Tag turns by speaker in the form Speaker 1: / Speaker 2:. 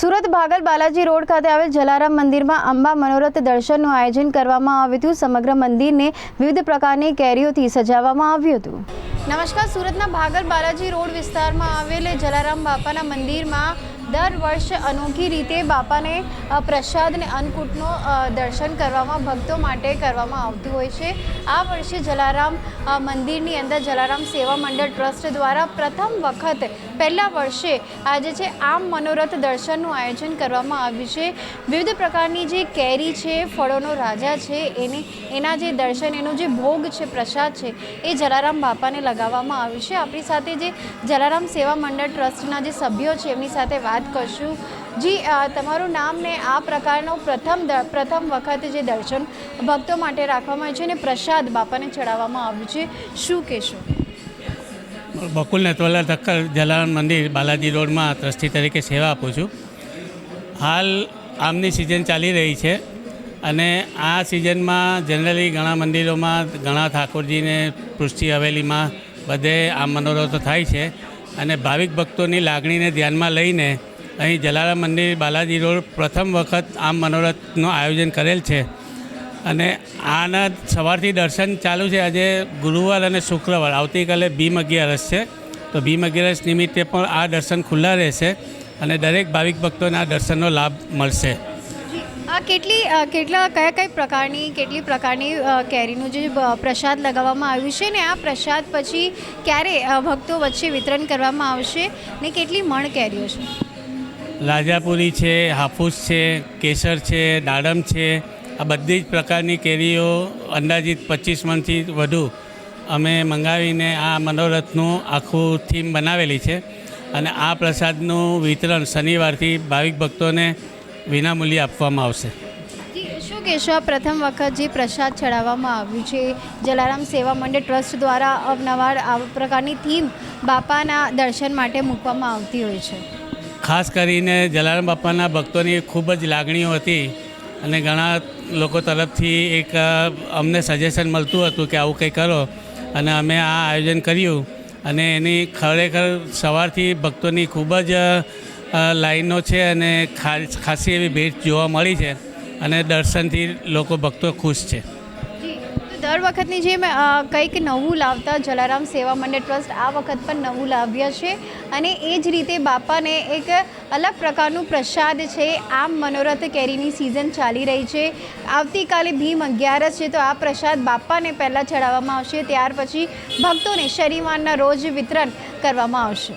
Speaker 1: Surat ભાગલ Balaji road ખાતે આવેલ જલારામ મંદિરમાં અંબા મનોરથ દર્શનનું આયોજન કરવામાં આવ્યું હતું. સમગ્ર મંદિરને વિવિધ પ્રકારની કેરીઓથી સજાવવામાં આવ્યું હતું. નમસ્કાર. સુરતના ભાગલ બાલાજી રોડ વિસ્તારમાં આવેલ જલારામ બાપાના મંદિરમાં દર વર્ષે અનોખી રીતે બાપાને પ્રસાદ અને અન્નકૂટનું દર્શન કરવામાં, ભક્તો માટે કરવામાં આવતું હોય છે. આ વર્ષે જલારામ મંદિરની અંદર જલારામ સેવા મંડળ ટ્રસ્ટ દ્વારા પ્રથમ વખત પહેલા વર્ષે આજે છે આમ મનોરથ દર્શનનું આયોજન કરવામાં આવ્યું છે. વિવિધ પ્રકારની જે કેરી છે, ફળોનો રાજા છે, એને, એના જે દર્શન, એનો જે ભોગ છે, પ્રસાદ છે, એ જલારામ બાપાને લગાવવામાં આવ્યું છે. આપણી સાથે જે જલારામ સેવા મંડળ ટ્રસ્ટના જે સભ્યો છે, એમની સાથે વાત કરશું. જી તમારું નામ ને આ પ્રકારનો પ્રથમ પ્રથમ વખત જે દર્શન ભક્તો માટે રાખવામાં આવ્યું છે અને પ્રસાદ બાપાને ચડાવવામાં આવ્યું છે, શું કહેશો?
Speaker 2: બકુલ નેતવાલા ધક્કર જલારામ મંદિર બાલાજી રોડમાં ટ્રસ્ટી તરીકે સેવા આપું છું. હાલ આમની સિઝન ચાલી રહી છે અને આ સિઝનમાં જનરલી ઘણા મંદિરોમાં ઘણા ઠાકોરજીને પૃષ્ટિ હવેલીમાં બધે આમ મનોરથો થાય છે અને ભાવિક ભક્તોની લાગણીને ધ્યાનમાં લઈને અહીં જલારામ મંદિર બાલાજી રોડ પ્રથમ વખત આમ મનોરથનું આયોજન કરેલ છે. અને આના સવારથી દર્શન ચાલુ છે. આજે ગુરુવાર અને શુક્રવાર. આવતીકાલે ભીમ અગિયારસ છે. તો ભીમ અગિયારસ નિમિત્તે પણ આ દર્શન ખુલ્લા રહેશે અને દરેક ભાવિક ભક્તોને આ દર્શનનો લાભ મળશે.
Speaker 1: આ કેટલી કેટલા, કયા, કઈ પ્રકારની, કેટલી પ્રકારની કેરીનું જે પ્રસાદ લગાવવામાં આવ્યું છે ને આ પ્રસાદ પછી ક્યારે ભક્તો વચ્ચે વિતરણ કરવામાં આવશે ને કેટલી મણ કેરીઓ છે?
Speaker 2: રાજાપુરી છે, હાફૂસ છે, કેસર છે, દાડમ છે, આ બધી જ પ્રકારની કેરીઓ અંદાજિત પચીસ મણથી વધુ અમે મંગાવીને આ મનોરથનું આખું થીમ બનાવેલી છે. અને આ પ્રસાદનું વિતરણ શનિવારથી ભાવિક ભક્તોને વિનામૂલ્યે આપવામાં આવશે.
Speaker 1: શું કહેશો આ પ્રથમ વખત જે પ્રસાદ ચડાવવામાં આવ્યું છે? જલારામ સેવા મંડળ ટ્રસ્ટ દ્વારા અવનવાર આ પ્રકારની થીમ બાપાના દર્શન માટે મૂકવામાં આવતી હોય છે.
Speaker 2: ખાસ કરીને જલારામ બાપાના ભક્તોની ખૂબ જ લાગણીઓ હતી અને ઘણા લોકો તરફથી એક અમને સજેશન મળતું હતું કે આવું કંઈ કરો. અને અમે આ આયોજન કર્યું અને એની ખરેખર સવારથી ભક્તોની ખૂબ જ લાઈનો છે અને ખાસ એવી ભેટ જોવા મળી છે અને દર્શનથી લોકો ભક્તો ખુશ છે.
Speaker 1: દર વખતની જેમ કંઈક નવું લાવતા જલારામ સેવા મંડળ ટ્રસ્ટ આ વખત પણ નવું લાવ્યા છે અને એ જ રીતે બાપાને એક અલગ પ્રકારનું પ્રસાદ છે. આમ મનોરથ કેરીની સિઝન ચાલી રહી છે. આવતીકાલે ભીમ અગિયારસ છે તો આ પ્રસાદ બાપાને પહેલાં ચડાવવામાં આવશે. ત્યાર પછી ભક્તોને શનિવારના રોજ વિતરણ કરવામાં આવશે.